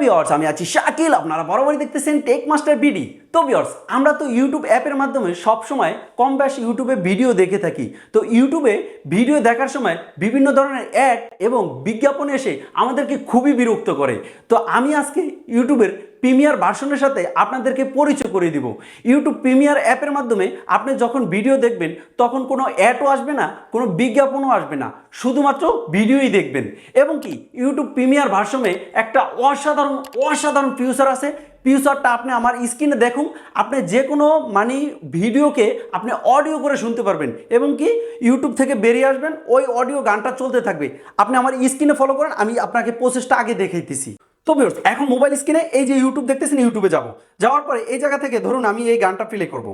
বিয়ার্স আমি আছি শাকিল, আপনারা বরাবরই দেখতেছেন টেক মাস্টার বিডি তো বিয়ার্স আমরা তো ইউটিউব অ্যাপের মাধ্যমে সবসময় কম বেশ ইউটিউবে ভিডিও দেখে থাকি। তো ইউটিউবে ভিডিও দেখার সময় বিভিন্ন ধরনের অ্যাড এবং বিজ্ঞাপন এসে আমাদেরকে খুবই বিরক্ত করে। তো আমি আজকে ইউটিউবের প্রিমিয়ার ভার্সনের সাথে আপনাদেরকে পরিচয় করে দিব। ইউটিউব প্রিমিয়ার অ্যাপের মাধ্যমে আপনি যখন ভিডিও দেখবেন, তখন কোনো অ্যাডও আসবে না, কোনো বিজ্ঞাপনও আসবে না। শুধুমাত্র ভিডিওই দেখবেন। এবং কি ইউটিউব প্রিমিয়ার ভার্সনে একটা অসাধারণ অসাধারণ ফিউচার আছে। ফিউচারটা আপনি আমার স্ক্রিনে দেখুন। আপনি যে কোনো মানে ভিডিওকে আপনি অডিও করে শুনতে পারবেন। এবং কি ইউটিউব থেকে বেরিয়ে আসবেন, ওই অডিও গানটা চলতে থাকবে। আপনি আমার স্ক্রিনে ফলো করেন, আমি আপনাকে প্রসেসটা আগে দেখাইতেছি। তো ভিউর্স এখন মোবাইল স্ক্রিনে এই যে ইউটিউব দেখতেছেন ইউটিউবে যাব। যাওয়ার পরে এই জায়গা থেকে ধরুন আমি এই গানটা প্লে করব।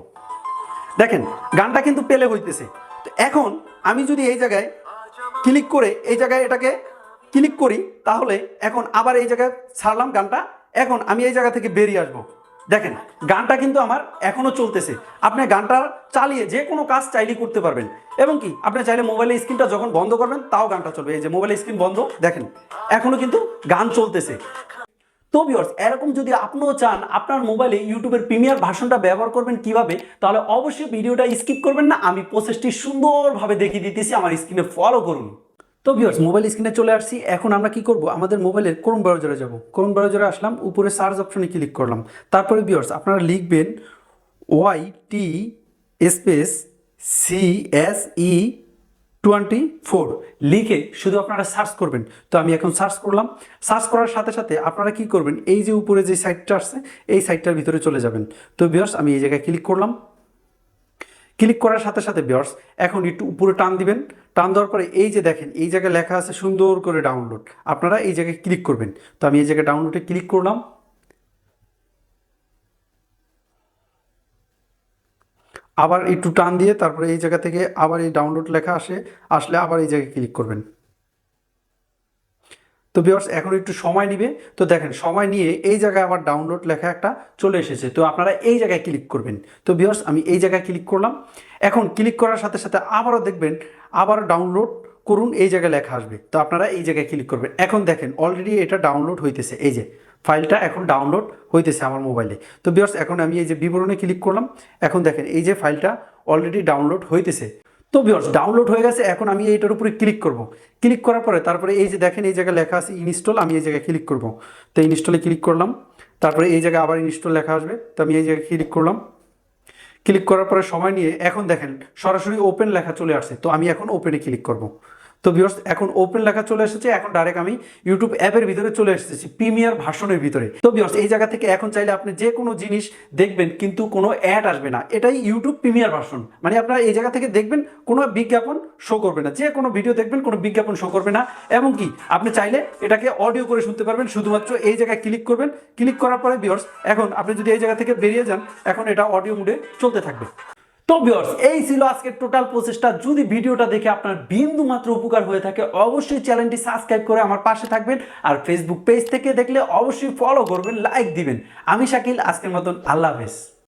দেখেন, গানটা কিন্তু পেলে হইতেছে। তো এখন আমি যদি এই জায়গায় ক্লিক করে এই জায়গায় এটাকে ক্লিক করি, তাহলে এখন আবার এই জায়গায় ছাড়লাম গানটা, এখন আমি এই জায়গা থেকে বেরিয়ে আসব। দেখেন, গানটা কিন্তু আমার এখনও চলতেছে। আপনি গানটা চালিয়ে যে কোনো কাজ চাইলেই করতে পারবেন। এবং কি, আপনি চাইলে মোবাইলের স্ক্রিনটা যখন বন্ধ করবেন, তাও গানটা চলবে। এই যে মোবাইলের স্ক্রিন বন্ধ, দেখেন, এখনও কিন্তু গান চলতেছে। তো ভিউয়ার্স এরকম যদি আপনিও চান, আপনার মোবাইলে ইউটিউবের প্রিমিয়ার ভাষণটা ব্যবহার করবেন কীভাবে, তাহলে অবশ্যই ভিডিওটা স্কিপ করবেন না। আমি প্রসেসটি সুন্দরভাবে দেখিয়ে দিতেছি, আমার স্ক্রিনে ফলো করুন। তো ভিউয়ার্স মোবাইল স্ক্রিনে চলে আসছি। এখন আমরা কি করব? আমাদের মোবাইলের ক্রোম ব্রাউজারে যাব। ক্রোম ব্রাউজারে আসলাম, উপরে সার্চ অপশনে ক্লিক করলাম। তারপরে ভিউয়ার্স আপনারা লিখবেন Y T space C S E twenty four লিখে শুধু আপনারা সার্চ করবেন। তো আমি এখন সার্চ করলাম। সার্চ করার সাথে সাথে আপনারা কি করবেন? এই যে উপরে যে সাইটটা আসছে, এই সাইটটার ভিতরে চলে যাবেন। তো বিয়ার্স আমি এই জায়গায় ক্লিক করলাম। ক্লিক করার সাথে সাথে বিয়ার্স এখন একটু উপরে টান দিবেন। টান দেওয়ার পরে এই যে দেখেন, এই জায়গায় লেখা আছে সুন্দর করে ডাউনলোড আপনারা এই জায়গায় ক্লিক করবেন। তো আমি এই জায়গায় ডাউনলোডে ক্লিক করলাম। আবার একটু টান দিয়ে তারপরে এই জায়গা থেকে আবার এই ডাউনলোড লেখা আসে, আসলে আবার এই জায়গায় ক্লিক করবেন। তো ভিউয়ার্স এখন একটু সময় নিবে। তো দেখেন, সময় নিয়ে এই জায়গায় আবার ডাউনলোড লেখা একটা চলে এসেছে। তো আপনারা এই জায়গায় ক্লিক করবেন। তো ভিউয়ার্স আমি এই জায়গায় ক্লিক করলাম। এখন ক্লিক করার সাথে সাথে আবারও দেখবেন আবারও ডাউনলোড করুন, এই জায়গায় লেখা আসবে। তো আপনারা এই জায়গায় ক্লিক করবেন। এখন দেখেন অলরেডি এটা ডাউনলোড হইতেছে। এই যে ফাইলটা এখন ডাউনলোড হইতেছে আমার মোবাইলে তো বিয়ার্স এখন আমি এই যে বিবরণে ক্লিক করলাম। এখন দেখেন, এই যে ফাইলটা অলরেডি ডাউনলোড হইতেছে। তো বিয়ার্স ডাউনলোড হয়ে গেছে। এখন আমি এইটার উপরে ক্লিক করব। ক্লিক করার পরে তারপরে এই যে দেখেন, এই জায়গায় লেখা আছে ইনস্টল আমি এই জায়গায় ক্লিক করব। তো ইনস্টলে ক্লিক করলাম। তারপরে এই জায়গায় আবার ইনস্টল লেখা আসবে। তো আমি এই জায়গায় ক্লিক করলাম। ক্লিক করার পরে সময় নিয়ে এখন দেখেন সরাসরি ওপেন লেখা চলে আসছে। তো আমি এখন ওপেনে ক্লিক করব। তো ভিউয়ার্স এখন ওপেন লেখা চলে এসেছে, এখন ডাইরেক্ট আমি ইউটিউব অ্যাপের ভিতরে চলে এসেছি প্রিমিয়ার ভাষণের ভিতরে। তো ভিউয়ার্স এই জায়গা থেকে এখন চাইলে আপনি যে কোনো জিনিস দেখবেন, কিন্তু কোনো অ্যাড আসবে না। এটাই ইউটিউব প্রিমিয়ার ভাষণ। মানে আপনারা এই জায়গা থেকে দেখবেন, কোনো বিজ্ঞাপন শো করবে না। যে কোনো ভিডিও দেখবেন, কোনো বিজ্ঞাপন শো করবে না। এবং কি, আপনি চাইলে এটাকে অডিও করে শুনতে পারবেন। শুধুমাত্র এই জায়গায় ক্লিক করবেন। ক্লিক করার পরে ভিউয়ার্স এখন আপনি যদি এই জায়গা থেকে বেরিয়ে যান, এখন এটা অডিও মুডে চলতে থাকবে। তো ভিউয়ার্স এই ছিল আজকের টোটাল প্রসেসটা যদি ভিডিওটা দেখে আপনার বিন্দু মাত্র উপকার হয়ে থাকে, অবশ্যই চ্যানেলটি সাবস্ক্রাইব করে আমার পাশে থাকবেন আর ফেসবুক পেজ থেকে দেখলে অবশ্যই ফলো করবেন লাইক দিবেন। আমি শাকিল, আজকের মতন আল্লাহ হাফেজ।